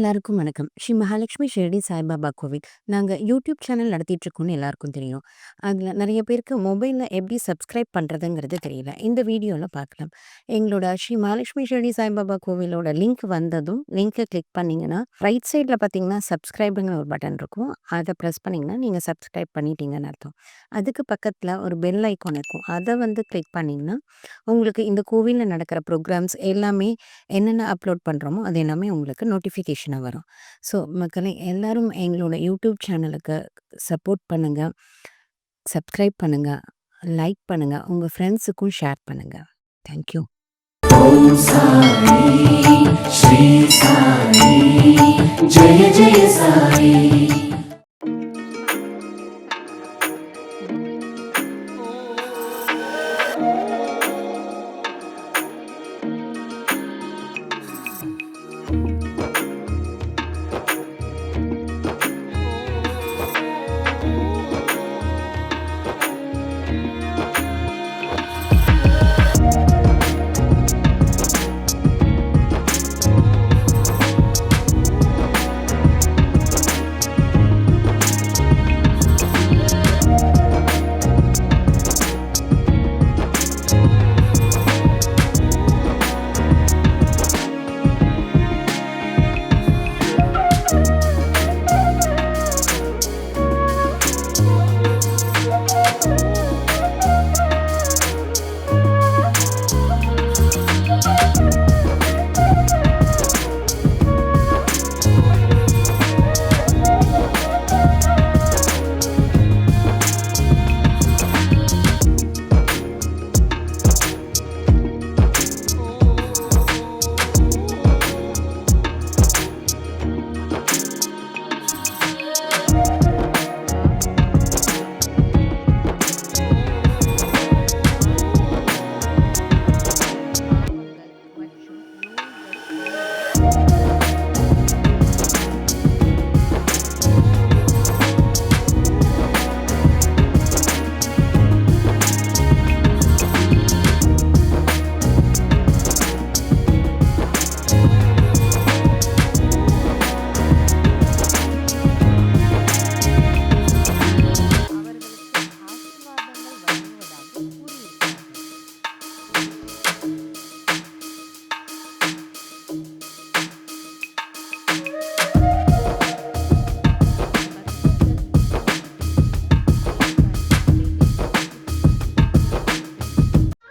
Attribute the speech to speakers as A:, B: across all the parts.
A: எல்லாருக்கும் வணக்கம். ஸ்ரீ மகாலட்சுமி ஷிரடி சாய்பாபா கோவில். நாங்கள் யூடியூப் சேனல் நடத்திட்டு இருக்கோம்னு எல்லாருக்கும் தெரியும். அதில் நிறைய பேருக்கு மொபைலில் எப்படி சப்ஸ்கிரைப் பண்ணுறதுங்கிறது தெரியல. இந்த வீடியோவில் பார்க்கலாம். எங்களோட ஸ்ரீ மகாலட்சுமி ஷிரடி சாய்பாபா கோவிலோட லிங்க் வந்ததும், லிங்க்கை கிளிக் பண்ணிங்கன்னா ரைட் சைடில் பார்த்தீங்கன்னா, சப்ஸ்கிரைபுங்கிற ஒரு பட்டன் இருக்கும். அதை ப்ரெஸ் பண்ணிங்கன்னா நீங்கள் சப்ஸ்கிரைப் பண்ணிட்டீங்கன்னு அர்த்தம். அதுக்கு பக்கத்தில் ஒரு பெல் ஐக்கான் இருக்கும். அதை வந்து கிளிக் பண்ணிங்கன்னா உங்களுக்கு இந்த கோவிலில் நடக்கிற ப்ரோக்ராம்ஸ் எல்லாமே என்னென்ன அப்லோட் பண்ணுறோமோ அது எல்லாமே உங்களுக்கு நோட்டிஃபிகேஷன் வரும். ஸோ மக்களே எல்லாரும் எங்களோட யூடியூப் சேனலுக்கு சப்போர்ட் பண்ணுங்கள் சப்ஸ்கிரைப் பண்ணுங்கள் லைக் பண்ணுங்கள் உங்கள் ஃப்ரெண்ட்ஸுக்கும் ஷேர் பண்ணுங்கள் தேங்க் யூ.
B: ஓம் சாயி ஸ்ரீ சாயி ஜெய ஜெய சாயி.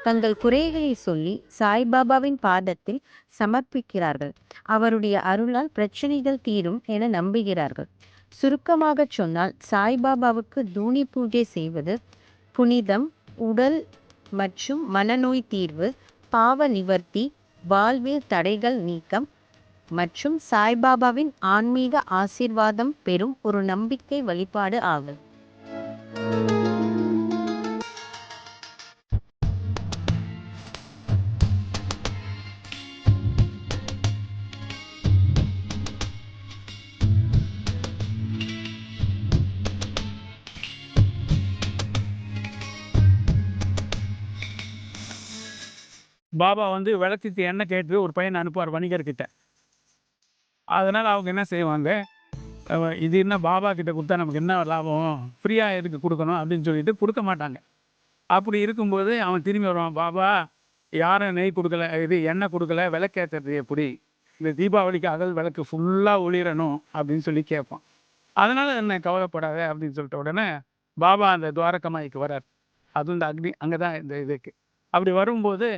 A: தங்கள் குறைகளை சொல்லி சாய்பாபாவின் பாதத்தில் சமர்ப்பிக்கிறார்கள். அவருடைய அருளால் பிரச்சனைகள் தீரும் என நம்புகிறார்கள். சுருக்கமாகச் சொன்னால் சாய்பாபாவுக்கு தூணி பூஜை செய்வது புனிதம், உடல் மற்றும் மனநோய் தீர்வு, பாவ நிவர்த்தி, வாழ்வில் தடைகள் நீக்கம் மற்றும் சாய்பாபாவின் ஆன்மீக ஆசீர்வாதம் பெறும் ஒரு நம்பிக்கை வழிபாடு ஆகும்.
C: பாபா வந்து விளக்குக்கு எண்ணெய் கேட்டு ஒரு பையனை அனுப்புவார் வணிகர்கிட்ட. அதனால் அவங்க என்ன செய்வாங்க? இது என்ன பாபா கிட்ட கொடுத்தா நமக்கு என்ன லாபம்? ஃப்ரீயாக எதுக்கு கொடுக்கணும் அப்படின்னு சொல்லிட்டு கொடுக்க மாட்டாங்க. அப்படி இருக்கும்போது அவன் திரும்பி வருவான் பாபா யாரும் நெய் கொடுக்கல இது எண்ணெய் கொடுக்கல விளக்கேற்றுறது எப்படி? இந்த தீபாவளிக்கு அகல் விளக்கு ஃபுல்லாக ஒளிரணும் அப்படின்னு சொல்லி கேட்பான். அதனால் என்ன கவலைப்படாத அப்படின்னு சொல்லிட்ட உடனே பாபா அந்த துவாரகமாய்க்கு வரார். அதுவும் இந்த அக்னி அங்கே தான் இந்த இதுக்கு. அப்படி வரும்போது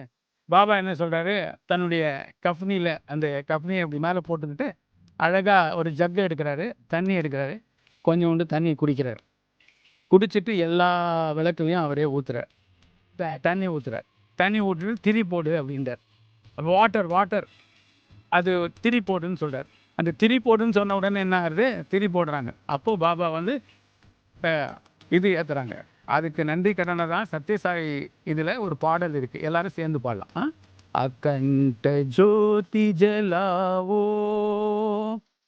C: பாபா என்ன சொல்கிறாரு தன்னுடைய கஃப்னியில் அந்த கஃப்னியை அப்படி மேலே போட்டுக்கிட்டு அழகாக ஒரு ஜக்கு எடுக்கிறாரு தண்ணி எடுக்கிறாரு கொஞ்சோண்டு தண்ணி குடிக்கிறார். குடிச்சிட்டு எல்லா விளக்குலையும் அவரே ஊற்றுறார் தண்ணி ஊற்றுறார் தண்ணி ஊற்றிட்டு திரி போடு அப்படின்றார். Water water. அது திரி போடுன்னு சொல்கிறார் அந்த திரி போடுன்னு சொன்ன உடனே என்ன ஆகுது? திரி போடுறாங்க. அப்போது பாபா வந்து இது ஏற்றுறாங்க அதுக்கு நன்றி கடனை தான் சத்யசாயி இதில் ஒரு பாடல் இருக்குது எல்லாரும் சேர்ந்து பாடலாம்? அகண்ட ஜோதி ஜலாவோ.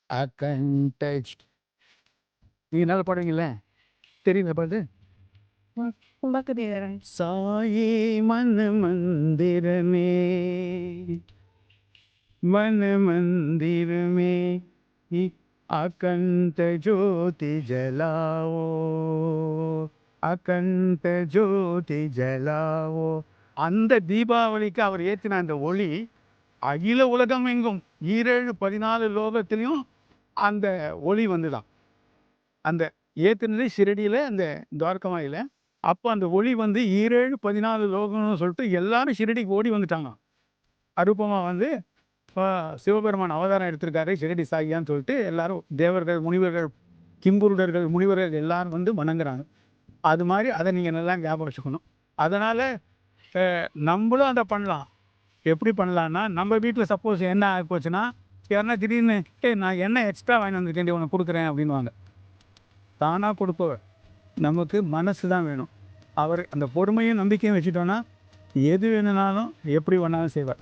C: அகண்ட ஜ்- நீங்க நல்லா பாடுவீங்கல்ல? தெரியுங்க பாடு சாயே மன மந்திரமே. மன மந்திரமே. அகந்த ஜோதி ஜலாவோ. அகந்த ஜோதி ஜலாவோ. அந்த தீபாவளிக்கு அவர் ஏற்றின அந்த ஒளி அகில உலகம் எங்கும் ஈரேழு பதினாலு லோகத்திலையும் அந்த ஒளி வந்துதான். அந்த ஏற்றுனது ஷிரடியில் அந்த துவாரகமாயில். அப்போ அந்த ஒளி வந்து ஈரேழு பதினாலு லோகம்னு சொல்லிட்டு எல்லாரும் ஷிரடிக்கு ஓடி வந்துட்டாங்க. அரூபமாக வந்து இப்போ சிவபெருமான் அவதாரம் எடுத்திருக்காரு ஷிரடி சாகியான்னு சொல்லிட்டு எல்லாரும் தேவர்கள் முனிவர்கள் கிம்புருடர்கள் முனிவர்கள் எல்லாரும் வந்து வணங்குறாங்க. அது மாதிரி அதை நீங்கள் நல்லா ஞாபகம் வச்சுக்கணும். அதனால் நம்மளும் அதை பண்ணலாம். எப்படி பண்ணலான்னா நம்ம வீட்டில் சப்போஸ் என்ன ஆகி போச்சுன்னா யாருன்னா திடீர்னு ஏ நான் என்ன எக்ஸ்ட்ரா வாங்கி வந்துட்டேன் உனக்கு கொடுக்குறேன் அப்படின்வாங்க தானாக கொடுப்பவர் நமக்கு மனசு தான் வேணும். அவர் அந்த பொறுமையும் நம்பிக்கையும் வச்சுட்டோன்னா எது வேணுனாலும் எப்படி வேணாலும் செய்வார்.